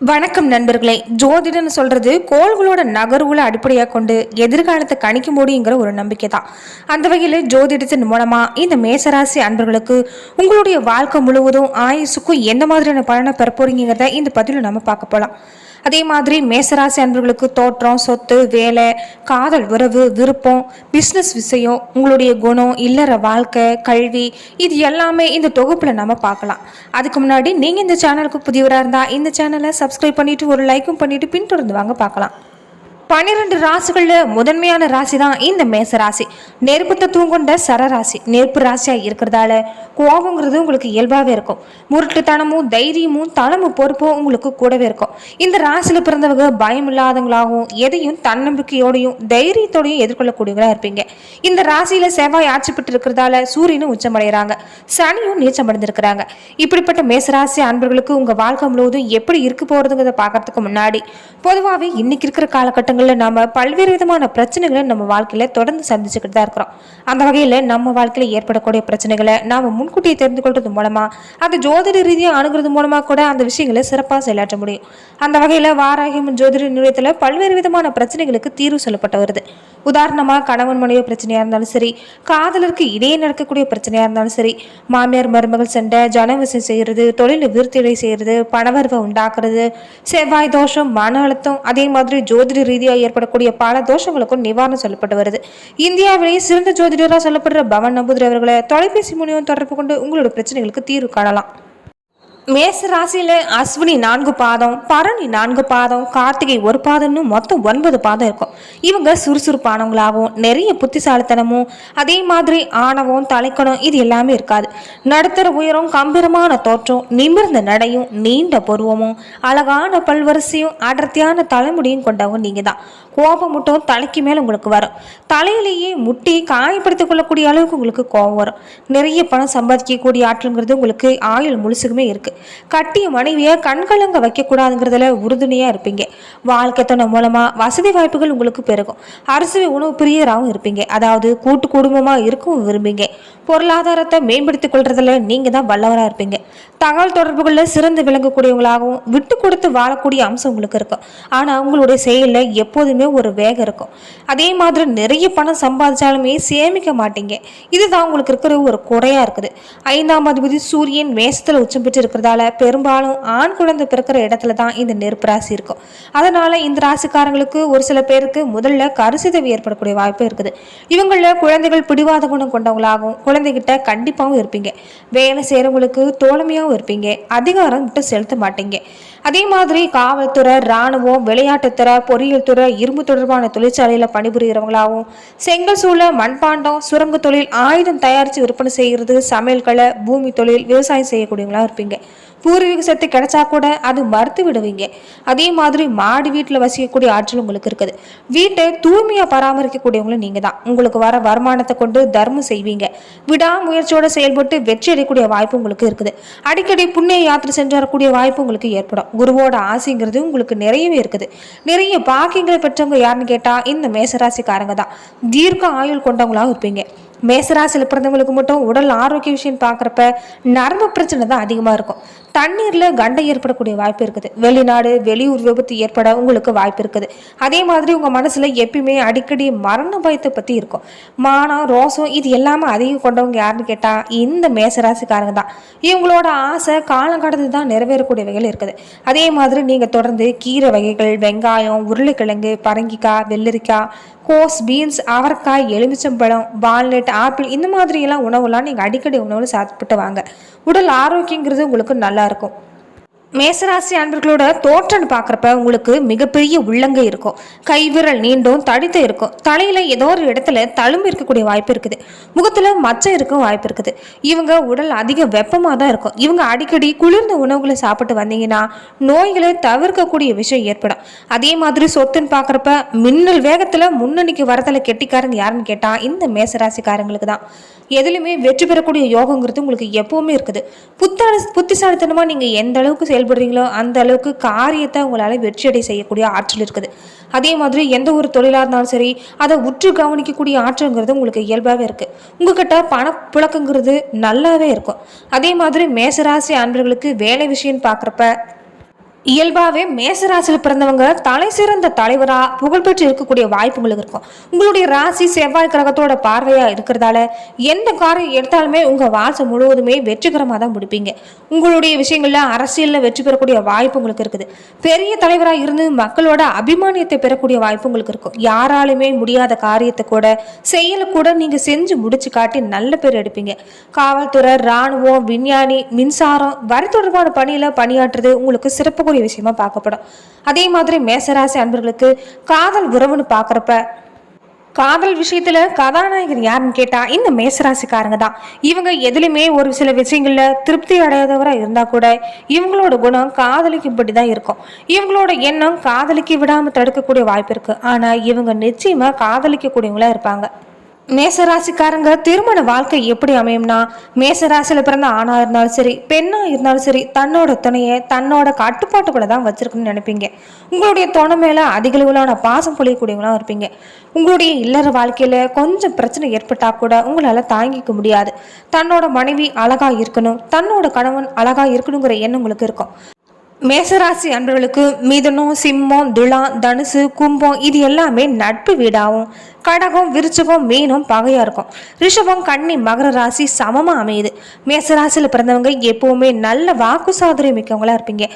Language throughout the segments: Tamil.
வணக்கம் நண்பர்களே. ஜோதிடம்னு சொல்கிறது கோள்களோட நகர்வுகளை அடிப்படையாக கொண்டு எதிர்காலத்தை கணிக்க முடியுங்கிற ஒரு நம்பிக்கை தான் அந்த வகையில் ஜோதிடத்தின் மூலமாக இந்த மேசராசி அன்பர்களுக்கு உங்களுடைய வாழ்க்கை முழுவதும் ஆயுசுக்கும் எந்த மாதிரியான பலனை பெற போகிறீங்கிறத இந்த பதிவில் நம்ம பார்க்க போகலாம் அதே மாதிரி மேசராசி அன்பர்களுக்கு தோற்றம் சொத்து வேலை காதல் உறவு விருப்பம் பிஸ்னஸ் விஷயம் உங்களுடைய குணம் இல்லற வாழ்க்கை கல்வி இது எல்லாமே இந்த தொகுப்பில் நம்ம பார்க்கலாம். அதுக்கு முன்னாடி நீங்கள் இந்த சேனலுக்கு புதியவராக இருந்தால் இந்த சேனலை சப்ஸ்கிரைப் பண்ணிவிட்டு ஒரு லைக்கும் பண்ணிவிட்டு பின்தொடர்ந்து வாங்க பார்க்கலாம். பன்னிரெண்டு ராசிகளில் முதன்மையான ராசி தான் இந்த மேச ராசி நெருப்பு தத்துவம் கொண்ட சரராசி. நெருப்பு ராசியாக இருக்கிறதால கோபங்கிறது உங்களுக்கு இயல்பாகவே இருக்கும். முரட்டுத்தனமும் தைரியமும் தனமும் பொறுப்பும் உங்களுக்கு கூடவே இருக்கும். இந்த ராசியில் பிறந்தவங்க பயம் இல்லாதவங்களாகவும் எதையும் தன்னம்பிக்கையோடையும் தைரியத்தோடையும் எதிர்கொள்ளக்கூடியவங்களாக இருப்பீங்க. இந்த ராசியில் செவ்வாய் ஆட்சி பெற்று இருக்கிறதால சூரியனும் உச்சமடைகிறாங்க. சனியும் நீச்சமடைந்திருக்கிறாங்க இப்படிப்பட்ட இப்படிப்பட்ட மேசராசி அன்பர்களுக்கு உங்கள் வாழ்க்கை முழுவதும் எப்படி இருக்க போகிறதுங்கிறத பார்க்கறதுக்கு முன்னாடி பொதுவாகவே இன்னைக்கு இருக்கிற காலகட்டங்களில் நம்ம பல்வேறு விதமான பிரச்சனைகளை நம்ம வாழ்க்கையில் தொடர்ந்து சந்திச்சுக்கிட்டு தான் இருக்கிறோம். அந்த வகையில் நம்ம வாழ்க்கையில் ஏற்படக்கூடிய பிரச்சனைகளை நாம் முன்கூட்டியே தெரிந்து கொள்வது மூலமாக அது ஜோதிட ரீதியாக அணுகிறது மூலமாக கூட அந்த விஷயங்களை சிறப்பாக செயலாற்ற முடியும். அந்த வகையில் வாராகியம் ஜோதிட நிலையத்தில் பல்வேறு விதமான பிரச்சனைகளுக்கு தீர்வு சொல்லப்பட்டு வருது. உதாரணமாக கணவன் மனைவி பிரச்சனையாக இருந்தாலும் சரி காதலருக்கு இடையே நடக்கக்கூடிய பிரச்சனையாக இருந்தாலும் சரி மாமியார் மருமகள் சண்டை ஜனவசம் செய்கிறது தொழில் விருத்திடை செய்கிறது பணவரவை உண்டாக்குறது செவ்வாய் தோஷம் மன அழுத்தம் அதே மாதிரி ஜோதிட ரீதியாக ஏற்படக்கூடிய பல தோஷங்களுக்கும் நிவாரணம் சொல்லப்பட்டு வருது. இந்தியாவிலேயே சிறந்த ஜோதிடராக சொல்லப்படுற பவன் நம்பூதிரி அவர்களை தொலைபேசி மூலியம் தொடர்பு கொண்டு உங்களோட பிரச்சனைகளுக்கு தீர்வு காணலாம். மேச ராசியில அஸ்வினி நான்கு பாதம் பரணி நான்கு பாதம் கார்த்திகை ஒரு பாதம்னு மொத்தம் ஒன்பது பாதம் இருக்கும். இவங்க சுறுசுறுப்பானவங்களாகவும் நிறைய புத்திசாலித்தனமும் அதே மாதிரி ஆணவம் தலைக்கணம் இது எல்லாமே இருக்காது. நடுத்தர உயரம் கம்பீரமான தோற்றம் நிமிர்ந்த நடையும் நீண்ட பருவமும் அழகான பல்வரிசையும் அடர்த்தியான தலைமுடியும் கொண்டவங்க நீங்க தான் கோபம் மட்டும் தலைக்கு மேலே உங்களுக்கு வரும். தலையிலேயே முட்டி காயப்படுத்திக் கொள்ளக்கூடிய அளவுக்கு உங்களுக்கு கோபம் வரும். நிறைய பணம் சம்பாதிக்கக்கூடிய ஆற்றல்ங்கிறது உங்களுக்கு ஆயுள் முழுசுக்குமே இருக்குது கட்டிய மனைவியை கண்கலங்க வைக்கக்கூடாதுங்கிறதுல உறுதுணையாக இருப்பீங்க. வாழ்க்கை துணை மூலமாக வசதி வாய்ப்புகள் உங்களுக்கு பெருகும். அரசு உணவு பிரியராகவும் இருப்பீங்க. அதாவது கூட்டு குடும்பமாக இருக்கவும் விரும்பிங்க பொருளாதாரத்தை மேம்படுத்திக் கொள்றதுல நீங்கள் தான் வல்லவராக இருப்பீங்க. தகவல் தொடர்புகளில் சிறந்து விளங்கக்கூடியவங்களாகவும் விட்டு கொடுத்து வாழக்கூடிய அம்சம் உங்களுக்கு இருக்கும். ஆனால் உங்களுடைய செயலில் எப்போதுமே ஒரு வேகம் இருக்கும். அதே மாதிரி நிறைய பணம் சம்பாதிச்சாலுமே சேமிக்க மாட்டீங்க. இதுதான் உங்களுக்கு இருக்கிற ஒரு குறையாக இருக்குது. ஐந்தாம் அதிபதி சூரியன் மேசத்தில் உச்சம் பெற்று இருக்கிறதால பெரும்பாலும் ஆண் குழந்தை பிறக்கிற இடத்துல தான் இந்த நெருப்பு ராசி இருக்கும். அதனால் இந்த ராசிக்காரங்களுக்கு ஒரு சில பேருக்கு முதல்ல கருசிதவி ஏற்படக்கூடிய வாய்ப்பு இருக்குது. இவங்களில் குழந்தைகள் பிடிவாத குணம் கொண்டவங்களாகவும் குழந்தைகிட்ட கண்டிப்பாகவும் இருப்பீங்க. வேலை செய்கிறவங்களுக்கு தோழமையாகவும் இருப்பீங்க. அதிகாரம் விட்டு செலுத்த மாட்டீங்க. அதே மாதிரி காவல்துறை இராணுவம் விளையாட்டுத்துறை பொறியியல் துறை இரும்பு தொடர்பான தொழிற்சாலையில் பணிபுரிகிறவங்களாகவும் செங்கல் சூளை மண்பாண்டம் சுரங்க தொழில் ஆயுதம் தயாரித்து விற்பனை செய்கிறது சமையல் கலை பூமி தொழில் விவசாயம் செய்யக்கூடியவங்களா இருப்பீங்க. பூர்வீக சத்து கிடைச்சா கூட அது மறுத்து விடுவீங்க. அதே மாதிரி மாடி வீட்டில் வசிக்கக்கூடிய ஆற்றல் உங்களுக்கு இருக்குது. வீட்டை தூய்மையாக பராமரிக்கக்கூடியவங்களும் நீங்கள் தான் உங்களுக்கு வர வருமானத்தை கொண்டு தர்மம் செய்வீங்க. விடாமுயற்சியோட செயல்பட்டு வெற்றி அடையக்கூடிய வாய்ப்பு உங்களுக்கு இருக்குது. அடிக்கடி புண்ணிய யாத்திரை சென்று வரக்கூடிய வாய்ப்பு உங்களுக்கு ஏற்படும். குருவோட ஆசைங்கிறது உங்களுக்கு நிறையவே இருக்குது. நிறைய பாக்கியங்களை பெற்றவங்க யாருன்னு கேட்டால் இந்த மேசராசிக்காரங்க தான் தீர்க்க ஆயுள் கொண்டவங்களாக இருப்பீங்க. மேசராசியில் பிறந்தவங்களுக்கு மட்டும் உடல் ஆரோக்கிய விஷயம் பார்க்குறப்ப நரம்பு பிரச்சனை தான் அதிகமாக இருக்கும். தண்ணீரில் கண்டை ஏற்படக்கூடிய வாய்ப்பு இருக்குது. வெளிநாடு வெளியூர் விபத்து ஏற்பட உங்களுக்கு வாய்ப்பு இருக்குது. அதே மாதிரி உங்கள் மனசில் எப்பயுமே அடிக்கடி மரண பயத்தை பற்றி இருக்கும். மானம் ரோசம் இது எல்லாமே அதிகம் கொண்டவங்க யாருன்னு கேட்டால் இந்த மேசராசிக்காரங்க தான். இவங்களோட ஆசை காலம் கடந்து தான் நிறைவேறக்கூடிய வகையில் இருக்குது. அதே மாதிரி நீங்கள் தொடர்ந்து கீரை வகைகள் வெங்காயம் உருளைக்கிழங்கு பரங்கிக்காய் வெள்ளரிக்காய் கோஸ் பீன்ஸ் அவரைக்காய் எலுமிச்சம்பழம் வால்நட் ஆப்பிள் இந்த மாதிரியெல்லாம் உணவுலாம் நீங்கள் அடிக்கடி உணவில் சாப்பிட்டு வாங்க. உடல் ஆரோக்கியங்கிறது உங்களுக்கு நல்லாயிருக்கும் மேசராசி அன்பர்களோட தோற்றம்னு பார்க்குறப்ப உங்களுக்கு மிகப்பெரிய உள்ளங்கை இருக்கும். கைவிரல் நீண்டும் தடித்து இருக்கும். தலையில் ஏதோ ஒரு இடத்துல தழும்பு இருக்கக்கூடிய வாய்ப்பு இருக்குது. முகத்தில் மச்சம் இருக்கும் வாய்ப்பு இருக்குது. இவங்க உடல் அதிக வெப்பமாக தான் இருக்கும். இவங்க அடிக்கடி குளிர்ந்த உணவுகளை சாப்பிட்டு வந்தீங்கன்னா நோய்களை தவிர்க்கக்கூடிய விஷயம் ஏற்படும். அதே மாதிரி சொத்துன்னு பார்க்குறப்ப மின்னல் வேகத்தில் முன்னணிக்கு வரதில் கெட்டிக்காரங்க யாருன்னு கேட்டால் இந்த மேசராசிக்காரங்களுக்கு தான். எதுலையுமே வெற்றி பெறக்கூடிய யோகங்கிறது உங்களுக்கு எப்பவுமே இருக்குது. புத்தான புத்திசாலித்தனமாக நீங்கள் எந்த அளவுக்கு செயல்படுறீங்களோ அந்த அளவுக்கு காரியத்தை உங்களால் வெற்றியடை செய்யக்கூடிய ஆற்றல் இருக்குது. அதே மாதிரி எந்த ஒரு தொழிலாக இருந்தாலும் சரி அதை உற்று கவனிக்கக்கூடிய ஆற்றல்ங்கிறது உங்களுக்கு இயல்பாகவே இருக்குது உங்ககிட்ட பணப்புழக்கங்கிறது நல்லாவே இருக்கும். அதே மாதிரி மேசராசி அன்பர்களுக்கு வேலை விஷயம்னு பார்க்குறப்ப இயல்பாகவே மேசராசியில் பிறந்தவங்க தலை சிறந்த தலைவராக புகழ்பெற்று இருக்கக்கூடிய வாய்ப்புகளுக்கு இருக்கும். உங்களுடைய ராசி செவ்வாய் கிரகத்தோட பார்வையாக இருக்கிறதால எந்த காரியம் எடுத்தாலுமே உங்கள் வாழ்க்கை முழுவதுமே வெற்றிகரமாக தான் முடிப்பீங்க. உங்களுடைய விஷயங்களில் அரசியலில் வெற்றி பெறக்கூடிய வாய்ப்பு உங்களுக்கு இருக்குது. பெரிய தலைவராக இருந்து மக்களோட அபிமானியத்தை பெறக்கூடிய வாய்ப்பு உங்களுக்கு இருக்கும். யாராலுமே முடியாத காரியத்தை கூட செயலை கூட நீங்கள் செஞ்சு முடிச்சு காட்டி நல்ல பேர் எடுப்பீங்க. காவல்துறை ராணுவம் விஞ்ஞானி மின்சாரம் வரி தொடர்பான பணியில் பணியாற்றுறது உங்களுக்கு சிறப்புக்குரிய விஷயமா பார்க்கப்படும். அதே மாதிரி மேசராசி அன்பர்களுக்கு காதல் உறவுன்னு பார்க்குறப்ப காதல் விஷயத்துல கதாநாயகர் யாருன்னு கேட்டா இந்த மேசராசிக்காரங்க தான். இவங்க எதுலையுமே ஒரு சில விஷயங்கள்ல திருப்தி அடையாதவரா இருந்தா கூட இவங்களோட குணம் காதலிக்கும்படி தான் இருக்கும். இவங்களோட எண்ணம் காதலிக்க விடாம தடுக்கக்கூடிய வாய்ப்பு இருக்கு. ஆனா இவங்க நிச்சயமா காதலிக்கக்கூடியவங்களா இருப்பாங்க. மேசராசிக்காரங்க திருமண வாழ்க்கை எப்படி அமையும்னா மேசராசியில் பிறந்த ஆணாக இருந்தாலும் சரி பெண்ணா இருந்தாலும் சரி தன்னோட துணையை தன்னோட கட்டுப்பாட்டுக்குள்ளே தான் வச்சிருக்குன்னு நினைப்பீங்க. உங்களுடைய துணை மேலே அதிகளவிலான பாசம் பொழியக்கூடியவங்களாம் இருப்பீங்க. உங்களுடைய இல்லற வாழ்க்கையில் கொஞ்சம் பிரச்சனை ஏற்பட்டால் கூட உங்களால் தாங்கிக்க முடியாது. தன்னோட மனைவி அழகாக இருக்கணும் தன்னோட கணவன் அழகாக இருக்கணுங்கிற எண்ணம் உங்களுக்கு இருக்கும். மேசராசி அன்பர்களுக்கு மிதுனம் சிம்மம் துலா தனுசு கும்பம் இது எல்லாமே நட்பு வீடாகும் கடகம் விருச்சகம் மீனும் பகையாக இருக்கும். ரிஷபம் கன்னி மகர ராசி சமமாக அமையுது. மேசராசியில் பிறந்தவங்க எப்போவுமே நல்ல வாக்கு சாதுரை மிக்கவங்களா இருப்பீங்க.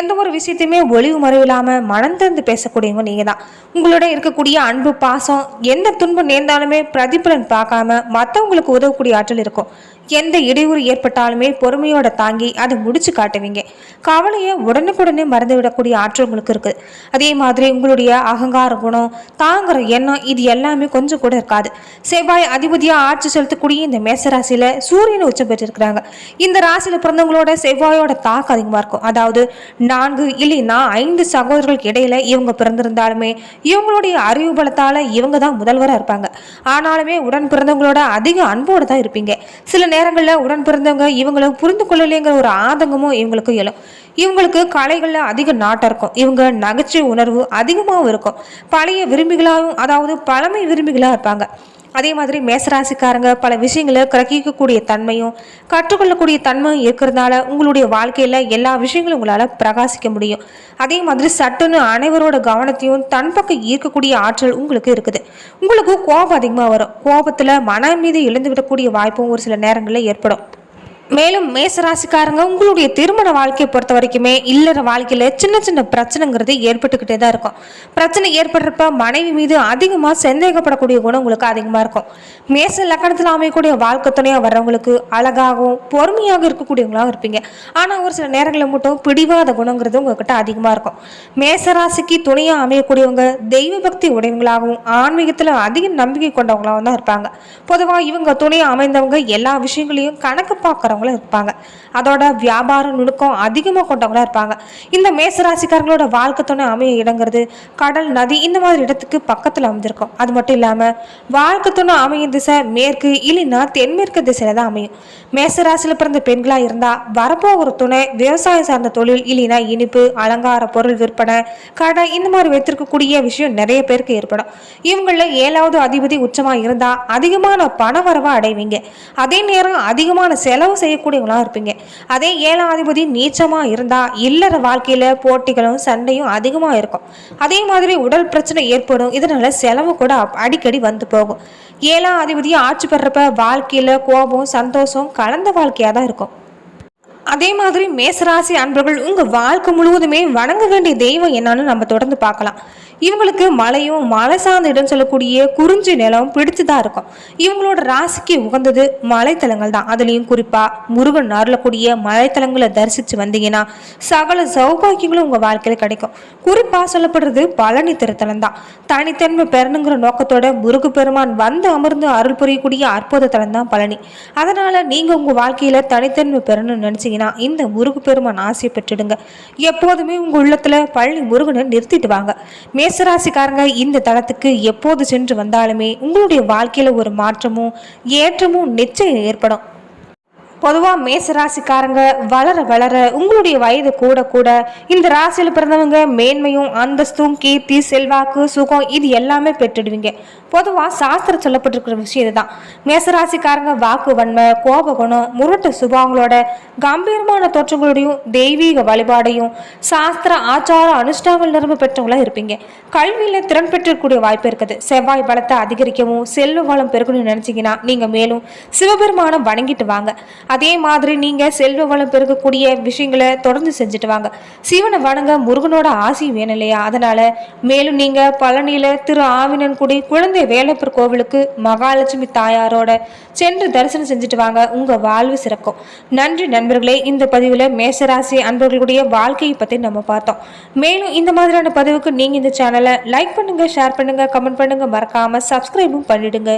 எந்த ஒரு விஷயத்தையுமே ஒளிவு மறைவில்லாம மனம் பேசக்கூடியவங்க நீங்கள் தான் உங்களோட இருக்கக்கூடிய அன்பு பாசம் எந்த துன்பம் நேர்ந்தாலுமே பிரதிபலன் பார்க்காம மற்றவங்களுக்கு உதவக்கூடிய ஆற்றல் இருக்கும். எந்த இடையூறு ஏற்பட்டாலுமே பொறுமையோட தாங்கி அதை முடிச்சு காட்டுவீங்க. கவலையை உடனுக்குடனே மறந்து விடக்கூடிய ஆற்றல் உங்களுக்கு இருக்குது. அதே மாதிரி உங்களுடைய அகங்கார குணம் தாங்குற எண்ணம் இது எல்லாமே கொஞ்சம் கூட இருக்காது. செவ்வாய் அதிபதியா ஆட்சி செலுத்தக்கூடிய இந்த மேச ராசியில சூரியன் உச்சம் பெற்றிருக்கிறாங்க. இந்த ராசியில பிறந்தவங்களோட செவ்வாயோட தாக்கம் அதிகமா இருக்கும். அதாவது நான்கு இல்லைன்னா ஐந்து சகோதரர்களுக்கு இடையில இவங்க பிறந்திருந்தாலுமே இவங்களுடைய அறிவு பலத்தால் இவங்க தான் முதல்வராக இருப்பாங்க. ஆனாலுமே உடன் பிறந்தவங்களோட அதிக அன்போடு தான் இருப்பீங்க. சில நேரங்களில் உடன் பிறந்தவங்க இவங்களை புரிந்து கொள்ளலைங்கிற ஒரு ஆதங்கமும் இவங்களுக்கு எழும். இவங்களுக்கு கலைகளில் அதிக நாட்டம் இருக்கும். இவங்க நகைச்சுவை உணர்வு அதிகமாகவும் இருக்கும். பழைய விரும்பிகளாகவும் அதாவது பழமை விரும்பிகளாக இருப்பாங்க. அதே மாதிரி மேசராசிக்காரங்க பல விஷயங்களை கிரகிக்கக்கூடிய தன்மையும் கற்றுக்கொள்ளக்கூடிய தன்மையும் இருக்கிறதுனால உங்களுடைய வாழ்க்கையில் எல்லா விஷயங்களும் உங்களால் பிரகாசிக்க முடியும். அதே மாதிரி சட்டுன்னு அனைவரோட கவனத்தையும் தன் பக்கம் ஈர்க்கக்கூடிய ஆற்றல் உங்களுக்கு இருக்குது. உங்களுக்கு கோபம் அதிகமாக வரும். கோபத்தில் மன மீது எழுந்து விடக்கூடிய வாய்ப்பும் ஒரு சில நேரங்களில் ஏற்படும். மேலும் மேசராசிக்காரங்க உங்களுடைய திருமண வாழ்க்கையை பொறுத்த வரைக்குமே இல்லற வாழ்க்கையில் சின்ன சின்ன பிரச்சனைங்கிறது ஏற்பட்டுக்கிட்டே தான் இருக்கும். பிரச்சனை ஏற்படுறப்ப மனைவி மீது அதிகமாக சந்தேகப்படக்கூடிய குணம் உங்களுக்கு அதிகமாக இருக்கும். மேச லக்கணத்தில் அமையக்கூடிய வாழ்க்கை துணையாக வர்றவங்களுக்கு அழகாகவும் பொறுமையாக இருக்கக்கூடியவங்களாகவும் இருப்பீங்க. ஆனால் ஒரு சில நேரங்களில் மட்டும் பிடிவாத குணங்கிறது உங்ககிட்ட அதிகமாக இருக்கும். மேசராசிக்கு துணையாக அமையக்கூடியவங்க தெய்வ பக்தி உடையவங்களாகவும் ஆன்மீகத்தில் அதிக நம்பிக்கை கொண்டவங்களாகவும் தான் இருப்பாங்க. பொதுவாக இவங்க துணையாக அமைந்தவங்க எல்லா விஷயங்களையும் கணக்கு பார்க்குறவங்க கொண்டவங்களும் இருப்பாங்க. அதோட வியாபார நுணுக்கம் அதிகமாக கொண்டவங்களா இருப்பாங்க. இந்த மேசராசிக்காரங்களோட வாழ்க்கை துணை அமைய இடங்கிறது கடல் நதி இந்த மாதிரி இடத்துக்கு பக்கத்தில் அமைஞ்சிருக்கும். அது மட்டும் இல்லாமல் வாழ்க்கை துணை அமையும் திசை மேற்கு இல்லைன்னா தென்மேற்கு திசையில தான் அமையும். மேசராசியில் பிறந்த பெண்களாக இருந்தால் வரப்போகிற துணை விவசாயம் சார்ந்த தொழில் இல்லைன்னா இனிப்பு அலங்கார பொருள் விற்பனை கடை இந்த மாதிரி வைத்திருக்கக்கூடிய விஷயம் நிறைய பேருக்கு ஏற்படும். இவங்களில் ஏழாவது அதிபதி உச்சமாக இருந்தால் அதிகமான பண வரவை அடைவீங்க. அதே நேரம் அதிகமான செலவு செய்ய செய்யக்கூடியவங்களாக இருப்பீங்க. அதே ஏழாதிபதி நீச்சமாக இருந்தால் இல்லற வாழ்க்கையில் போட்டிகளும் சண்டையும் அதிகமாக இருக்கும். அதே மாதிரி உடல் பிரச்சனை ஏற்படும். இதனால செலவு கூட அடிக்கடி வந்து போகும். ஏழாம் அதிபதியை ஆட்சி பெறப்ப வாழ்க்கையில் கோபம் சந்தோஷம் கலந்த வாழ்க்கையாக தான் இருக்கும். அதே மாதிரி மேசராசி அன்பர்கள் உங்கள் வாழ்க்கை முழுவதுமே வணங்க வேண்டிய தெய்வம் என்னன்னு நம்ம தொடர்ந்து பார்க்கலாம். இவங்களுக்கு மலையும் மலை சார்ந்த இடம் சொல்லக்கூடிய குறிஞ்சி நிலம் பிடிச்சுதான் இருக்கும். இவங்களோட ராசிக்கு உகந்தது மலைத்தலங்கள் தான். அதுலேயும் குறிப்பாக முருகன் அருளக்கூடிய மலைத்தலங்களை தரிசித்து வந்தீங்கன்னா சகல சௌபாகியங்களும் உங்கள் வாழ்க்கையில் கிடைக்கும். குறிப்பாக சொல்லப்படுறது பழனி திருத்தலம் தான். தனித்தன்மை பெறணுங்கிற நோக்கத்தோட முருகு பெருமான் வந்து அமர்ந்து அருள் புரியக்கூடிய அற்புத தலம் தான் பழனி. அதனால் நீங்கள் உங்கள் வாழ்க்கையில் தனித்தன்மை பெறணும்னு நினச்சிங்கன்னா இந்த முருகு பெருமான் ஆசையை பெற்றுடுங்க. எப்போதுமே உங்கள் உள்ளத்தில் பழனி முருகனை நிறுத்திட்டு வாங்க. மே மேசராசிக்காரங்க இந்த தளத்துக்கு எப்போது சென்று வந்தாலுமே உங்களுடைய வாழ்க்கையில் ஒரு மாற்றமும் ஏற்றமும் நிச்சயம் ஏற்படும். பொதுவாக மேச ராசிக்காரங்க வளர வளர உங்களுடைய வயது கூட கூட இந்த ராசியில் பிறந்தவங்க மேன்மையும் அந்தஸ்தும் கீர்த்தி செல்வாக்கு சுகம் இது எல்லாமே பெற்றுடுவீங்க. பொதுவாக சாஸ்திரம் சொல்லப்பட்டிருக்கிற விஷயம் இதுதான். மேச ராசிக்காரங்க வாக்கு வன்மை கோப குணம் முரட்டு சுபாவங்களோட கம்பீரமான தோற்றங்களோடையும் தெய்வீக வழிபாடையும் சாஸ்திர ஆச்சார அனுஷ்டானங்கள் நிரம்ப பெற்றவங்களா இருப்பீங்க. கல்வியில் திறன் பெற்றக்கூடிய வாய்ப்பு இருக்குது. செவ்வாய் பலத்தை அதிகரிக்கவும் செல்வ வளம் பெருகணும்னு நினச்சிங்கன்னா நீங்கள் மேலும் சிவபெருமானை வணங்கிட்டு வாங்க. அதே மாதிரி நீங்கள் செல்வ வளம் பெருக்கக்கூடிய விஷயங்களை தொடர்ந்து செஞ்சுட்டு வாங்க. சிவனை வணங்க முருகனோட ஆசி வேணும் இல்லையா? அதனால மேலும் நீங்கள் பழனியில் திரு ஆவினன்குடி குழந்தை வேலப்பர் கோவிலுக்கு மகாலட்சுமி தாயாரோட சென்று தரிசனம் செஞ்சுட்டு வாங்க. உங்கள் வாழ்வு சிறக்கும். நன்றி நண்பர்களே இந்த பதிவில் மேசராசி அன்பர்களுடைய வாழ்க்கையை பற்றி நம்ம பார்த்தோம். மேலும் இந்த மாதிரியான பதிவுக்கு நீங்கள் இந்த சேனலை லைக் பண்ணுங்கள் ஷேர் பண்ணுங்கள் கமெண்ட் பண்ணுங்கள் மறக்காமல் சப்ஸ்கிரைபும் பண்ணிவிடுங்க